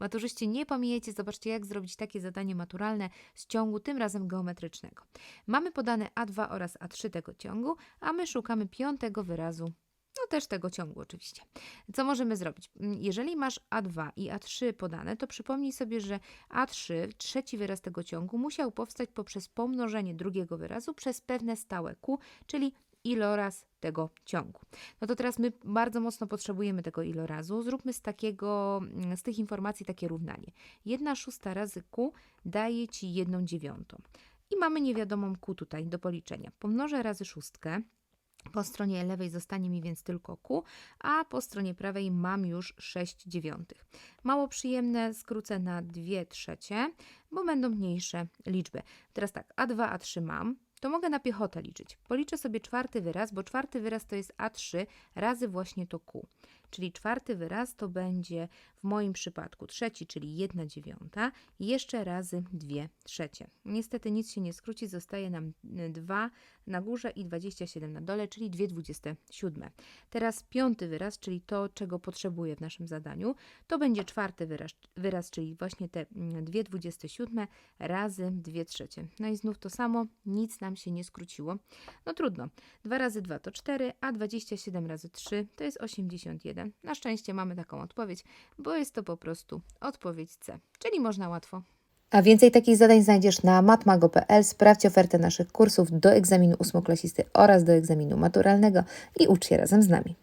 Maturzyści, nie pomijajcie, zobaczcie jak zrobić takie zadanie maturalne z ciągu, tym razem geometrycznego. Mamy podane A2 oraz A3 tego ciągu, a my szukamy piątego wyrazu no też tego ciągu oczywiście. Co możemy zrobić? Mm, Jeżeli masz A2 i A3 podane, to przypomnij sobie, że A3, trzeci wyraz tego ciągu, musiał powstać poprzez pomnożenie drugiego wyrazu przez pewne stałe Q, czyli iloraz tego ciągu. No to teraz my bardzo mocno potrzebujemy tego ilorazu. Zróbmy z takiego, mm, z tych informacji takie równanie. 1 szósta razy Q daje Ci 1 dziewiątą. I mamy niewiadomą Q tutaj do policzenia. Pomnożę razy szóstkę, po stronie lewej zostanie mi więc tylko Q, a po stronie prawej mam już 6 dziewiątych. Mało przyjemne, skrócę na 2 trzecie, bo będą mniejsze liczby. Teraz tak, A2, A3 mam, to mogę na piechotę liczyć. Policzę sobie czwarty wyraz, bo czwarty wyraz to jest A3 razy właśnie to Q. Czyli czwarty wyraz to będzie w moim przypadku trzeci, czyli 1 dziewiąta, jeszcze razy 2 trzecie. Niestety nic się nie skróci, zostaje nam 2 na górze i 27 na dole, czyli 2 dwudzieste siódme. Teraz piąty wyraz, czyli to, czego potrzebuję w naszym zadaniu, to będzie czwarty wyraz, wyraz czyli właśnie te 2 dwudzieste siódme razy 2 trzecie. No i znów to samo, nic nam się nie skróciło. No trudno. 2 razy 2 to 4, a 27 razy 3 to jest 81. Na szczęście mamy taką odpowiedź, bo jest to po prostu odpowiedź C, czyli można łatwo. A więcej takich zadań znajdziesz na matmago.pl. Sprawdź ofertę naszych kursów do egzaminu ósmoklasisty oraz do egzaminu maturalnego i ucz się razem z nami.